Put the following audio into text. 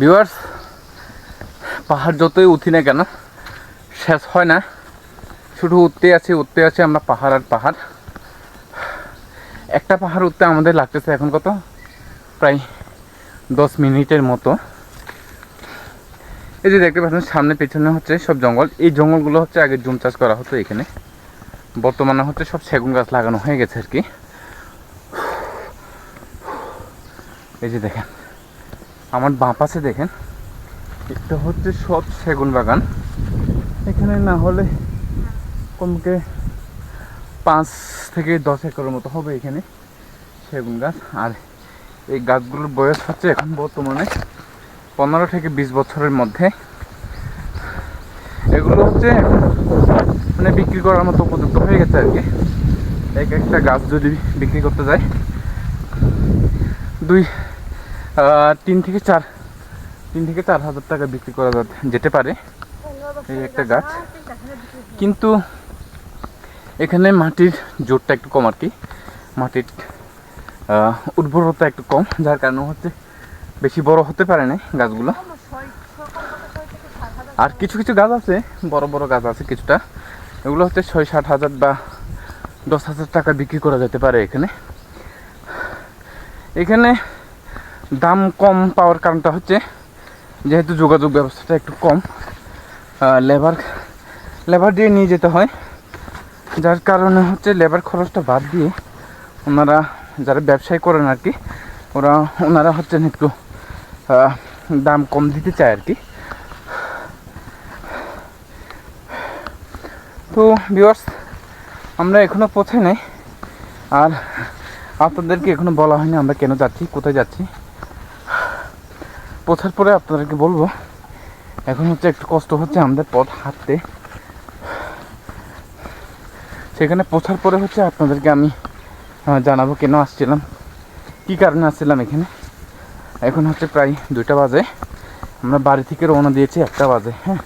Viewers, পাহাড় যতই উঠি না কেন, শেষ হয় না। শুধু উঠতে আছে উঠতে আছে আমরা পাহাড় আর পাহাড়। একটা পাহাড় উঠতে আমাদের লাগতেছে এখন কত? প্রায় দশ মিনিটের মতো। এই যে দেখতে পাচ্ছেন, সামনে পেছনে হচ্ছে সব জঙ্গল। এই জঙ্গলগুলো হচ্ছে আগে জুম চাষ করা হতো এখানে। বর্তমানে হচ্ছে সব সেগুন গাছ লাগানো হয়ে গেছে আর কি। এই যে দেখেন। আমার বাঁ পাশে দেখেন, এটা হচ্ছে সব সেগুন বাগান। এখানে না হলে কমকে পাঁচ থেকে দশ একরের মতো হবে এখানে সেগুন গাছ। আর এই গাছগুলোর বয়স হচ্ছে এখন বর্তমানে পনেরো থেকে বিশ বছরের মধ্যে। এগুলো হচ্ছে মানে বিক্রি করার মতো উপযুক্ত হয়ে গেছে আর কি। এক একটা গাছ যদি বিক্রি করতে যায়, দুই তিন থেকে চার, তিন থেকে চার হাজার টাকা বিক্রি করা যেতে পারে এই একটা গাছ। কিন্তু এখানে মাটির জোরটা একটু কম আর কি। মাটির উর্বরতা একটু কম, যার কারণে হচ্ছে বেশি বড় হতে পারে না গাছগুলো। আর কিছু কিছু গাছ আছে, বড় বড় গাছ আছে কিছুটা। এগুলো হচ্ছে ছয় ষাট হাজার বা দশ হাজার টাকা বিক্রি করা যেতে পারে এখানে। এখানে দাম কম পাওয়ার কারণটা হচ্ছে, যেহেতু যোগাযোগ ব্যবস্থাটা একটু কম লেবার লেবার দিয়ে নিয়ে যেতে হয়। যার কারণে হচ্ছে লেবার খরচটা বাদ দিয়ে ওনারা যারা ব্যবসায় করেন আর কি, ওরা, ওনারা হচ্ছেন একটু দাম কম দিতে চায় আর কি। তো ভিউয়ার্স আমরা এখনও পৌঁছে নাই। আর আপনাদেরকে এখনও বলা হয়নি আমরা কেন যাচ্ছি, কোথায় যাচ্ছি। পৌঁছার পরে আপনাদেরকে বলব, এখন হচ্ছে একটু কষ্ট হচ্ছে আমাদের পথ হাঁটতে। সেখানে পৌঁছার পরে হচ্ছে আপনাদেরকে আমি জানাব কেন আসছিলাম, কি কারণে আসছিলাম এখানে। এখন হচ্ছে প্রায় দুইটা বাজে। আমরা বাড়ি থেকে রওনা দিয়েছি একটা বাজে হ্যাঁ।